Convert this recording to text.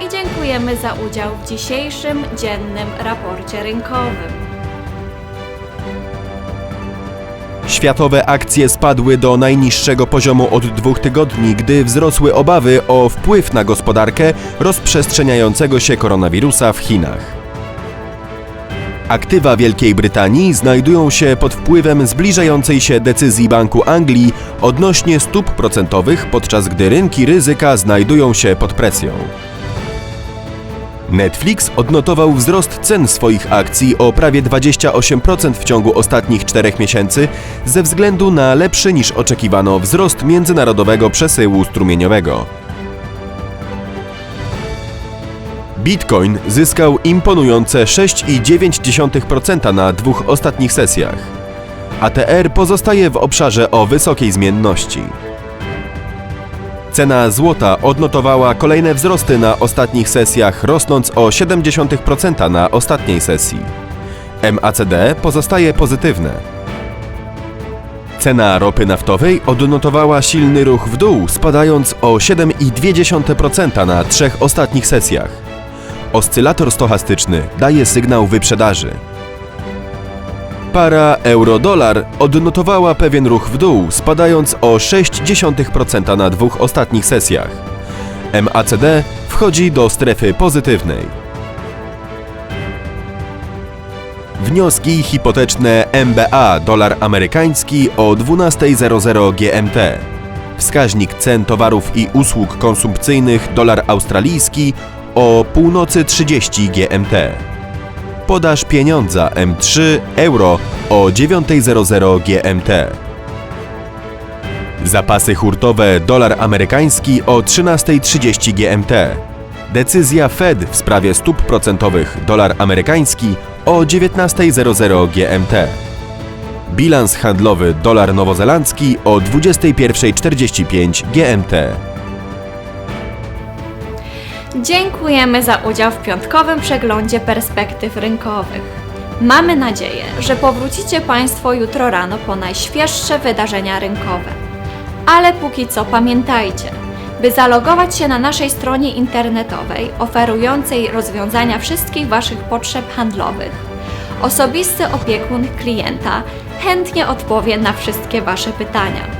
i dziękujemy za udział w dzisiejszym dziennym raporcie rynkowym. Światowe akcje spadły do najniższego poziomu od dwóch tygodni, gdy wzrosły obawy o wpływ na gospodarkę rozprzestrzeniającego się koronawirusa w Chinach. Aktywa Wielkiej Brytanii znajdują się pod wpływem zbliżającej się decyzji Banku Anglii odnośnie stóp procentowych, podczas gdy rynki ryzyka znajdują się pod presją. Netflix odnotował wzrost cen swoich akcji o prawie 28% w ciągu ostatnich czterech miesięcy ze względu na lepszy niż oczekiwano wzrost międzynarodowego przesyłu strumieniowego. Bitcoin zyskał imponujące 6,9% na dwóch ostatnich sesjach. ATR pozostaje w obszarze o wysokiej zmienności. Cena złota odnotowała kolejne wzrosty na ostatnich sesjach, rosnąc o 0,7% na ostatniej sesji. MACD pozostaje pozytywne. Cena ropy naftowej odnotowała silny ruch w dół, spadając o 7,2% na trzech ostatnich sesjach. Oscylator stochastyczny daje sygnał wyprzedaży. Para euro-dolar odnotowała pewien ruch w dół, spadając o 0,6% na dwóch ostatnich sesjach. MACD wchodzi do strefy pozytywnej. Wnioski hipoteczne MBA dolar amerykański o 12.00 GMT. Wskaźnik cen towarów i usług konsumpcyjnych dolar australijski o północy 30 GMT. Podaż pieniądza M3 euro o 9.00 GMT. Zapasy hurtowe dolar amerykański o 13.30 GMT. Decyzja Fed w sprawie stóp procentowych dolar amerykański o 19.00 GMT. Bilans handlowy dolar nowozelandzki o 21.45 GMT. Dziękujemy za udział w piątkowym przeglądzie perspektyw rynkowych. Mamy nadzieję, że powrócicie Państwo jutro rano po najświeższe wydarzenia rynkowe. Ale póki co pamiętajcie, by zalogować się na naszej stronie internetowej oferującej rozwiązania wszystkich Waszych potrzeb handlowych, osobisty opiekun klienta chętnie odpowie na wszystkie Wasze pytania.